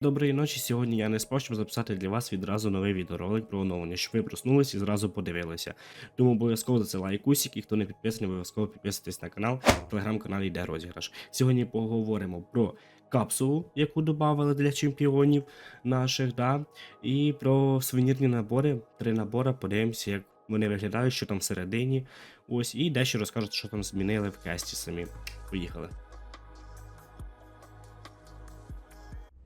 Доброї ночі. Сьогодні я не спав, записати для вас відразу новий відеоролик про оновлення, щоб ви проснулись і зразу подивилися. Тому обов'язково за це лайкусик, і хто не підписаний, обов'язково підписуйтесь на канал. В телеграм-каналі йде розіграш. Сьогодні поговоримо про капсулу, яку додали для чемпіонів наших, да, і про сувенірні набори. Три набори. Подивимося, як вони виглядають, що там всередині. Ось, і дещо розкажуть, що там змінили в кесті самі. Поїхали.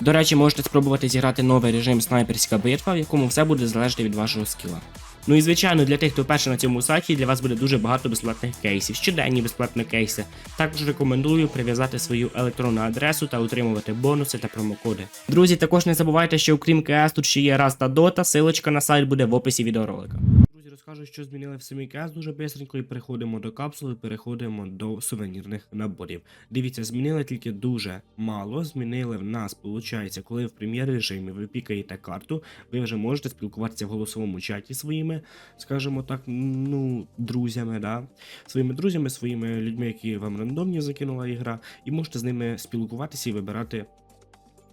До речі, можете спробувати зіграти новий режим снайперська битва, в якому все буде залежати від вашого скіла. Ну і звичайно, для тих, хто вперше на цьому сайті, для вас буде дуже багато безплатних кейсів, щоденні безплатні кейси. Також рекомендую прив'язати свою електронну адресу та отримувати бонуси та промокоди. Друзі, також не забувайте, що окрім КС тут ще є раз та дота. Силочка на сайт буде в описі відеоролика. Розкажу, що змінили в самій КС дуже бистренько і переходимо до капсули, переходимо до сувенірних наборів. Дивіться, змінили тільки дуже мало. Змінили в нас, виходить, коли в прем'єр режимі ви пікаєте карту, ви вже можете спілкуватися в голосовому чаті своїми, скажімо так, ну, друзями, да? своїми друзями, своїми людьми, які вам рандомні закинула ігра, і можете з ними спілкуватися і вибирати.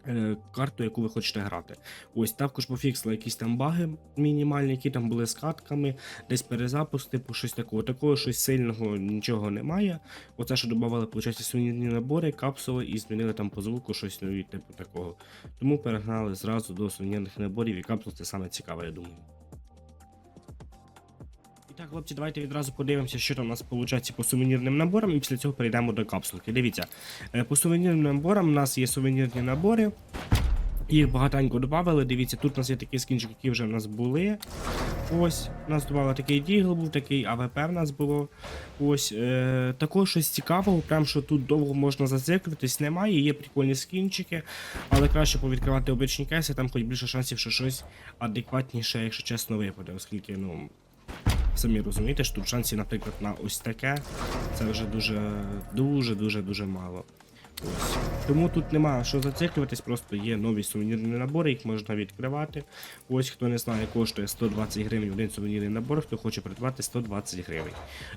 Е, Карту, яку ви хочете грати. Ось також пофіксили якісь там баги мінімальні, які там були з катками, десь перезапуск, типу щось такого. Такого щось сильного нічого немає. Оце, що додавали, виходить, сувенірні набори, капсули і змінили там по звуку щось нові, типу такого. Тому перегнали зразу до сувенірних наборів і капсул це саме цікаве, я думаю. Так, хлопці, давайте відразу подивимося, що там у нас виходить по сувенірним наборам, і після цього перейдемо до капсулки. Дивіться, е, по сувенірним наборам у нас є сувенірні набори. Їх багатенько додали. Дивіться, тут у нас є такі скінчики, які вже в нас були. Ось, у нас додали такий дігл був, такий АВП в нас було. Ось, е, також щось цікавого, прям що тут довго можна зациклитись, немає, є прикольні скінчики, але краще повідкривати обичні кейси, там хоч більше шансів, що щось адекватніше, якщо чесно, випаде, оскільки, ну. Самі розумієте, що тут шансів, наприклад, на ось таке, це вже дуже, дуже, мало. Ось. Тому тут нема що зациклюватись, просто є нові сувенірні набори, їх можна відкривати. Ось хто не знає, коштує 120 гривень один сувенірний набор, хто хоче придбати 120 гривень.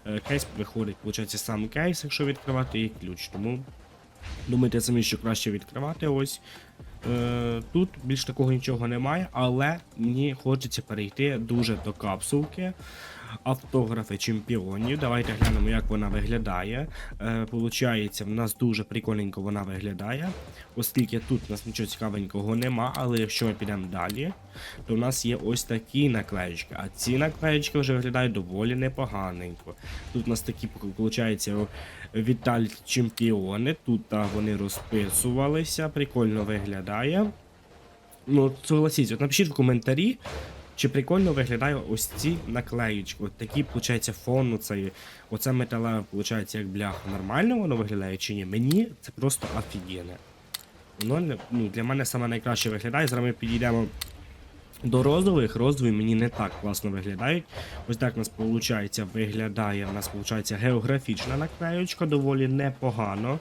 Е, Кейс виходить, виходить, сам кейс, якщо відкривати, і ключ. Тому думайте самі, що краще відкривати. Ось. Е, Тут більш такого нічого немає, але мені хочеться перейти дуже до капсулки. Автографи чемпіонів. Давайте глянемо, як вона виглядає. Е, Получається, в нас дуже прикольненько вона виглядає. Оскільки тут у нас нічого цікавенького нема, але якщо ми підемо далі, то в нас є ось такі наклеєчки. А ці наклеєчки вже виглядають доволі непоганенько. Тут у нас такі, виходить, Віталь чемпіони. Тут а, вони розписувалися, прикольно виглядає. Ну, согласіться, напишіть в коментарі, чи прикольно виглядає ось ці наклеїчки. От такі, виходить, фон, оцей, оце металеве, виходить, як бляха. Нормально воно виглядає чи ні? Мені це просто офігенне. Воно ну, для мене саме найкраще виглядає. Зараз ми підійдемо до розових. Розові мені не так класно виглядають. Ось так у нас виходить, виглядає. У нас виходить географічна наклеючка, доволі непогано.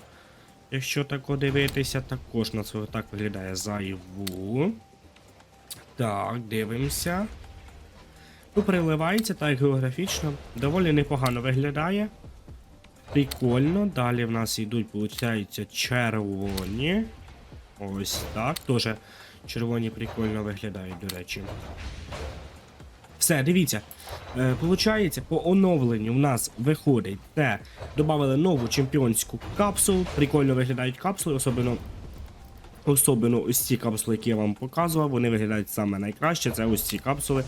Якщо так дивитися, також у нас так виглядає зайву. Так, дивимося. Ну, переливається так географічно. Доволі непогано виглядає. Прикольно. Далі в нас йдуть, виходить, червоні. Ось так. Теж червоні прикольно виглядають, до речі. Все, дивіться. Е, Получається, по оновленню в нас виходить те, додали нову чемпіонську капсулу. Прикольно виглядають капсули, особливо Особливо ось ці капсули, які я вам показував, вони виглядають саме найкраще. Це ось ці капсули.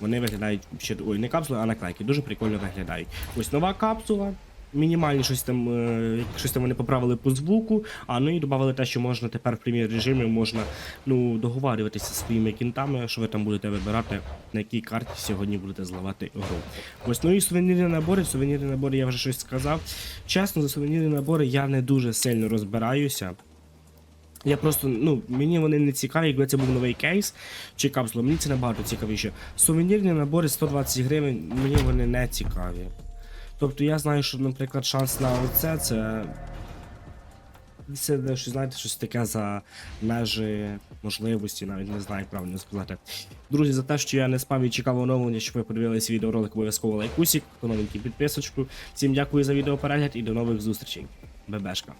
Вони виглядають ще ой, не капсули, а наклейки. Дуже прикольно виглядають. Ось нова капсула. Мінімальні щось там, е, щось там вони поправили по звуку, а ну і додали те, що можна тепер в прем'єр режимі можна ну, договарюватися зі своїми кінтами, що ви там будете вибирати, на якій карті сьогодні будете зливати гру. Ось ну і сувенірні набори. Сувенірні набори я вже щось сказав. Чесно, за сувенірні набори я не дуже сильно розбираюся. Я просто, ну, мені вони не цікаві, якби це був новий кейс чи капсула, мені це набагато цікавіше. Сувенірні набори 120 гривень, мені вони не цікаві. Тобто я знаю, що, наприклад, шанс на оце це. Це знаєте, щось таке за межі можливості, навіть не знаю, як правильно сказати. Друзі, за те, що я не спав і чекав оновлення, щоб ви подивилися відеоролик, обов'язково лайкусик, хто новенький підписочку. Всім дякую за відеоперегляд і до нових зустрічей. Бебешка.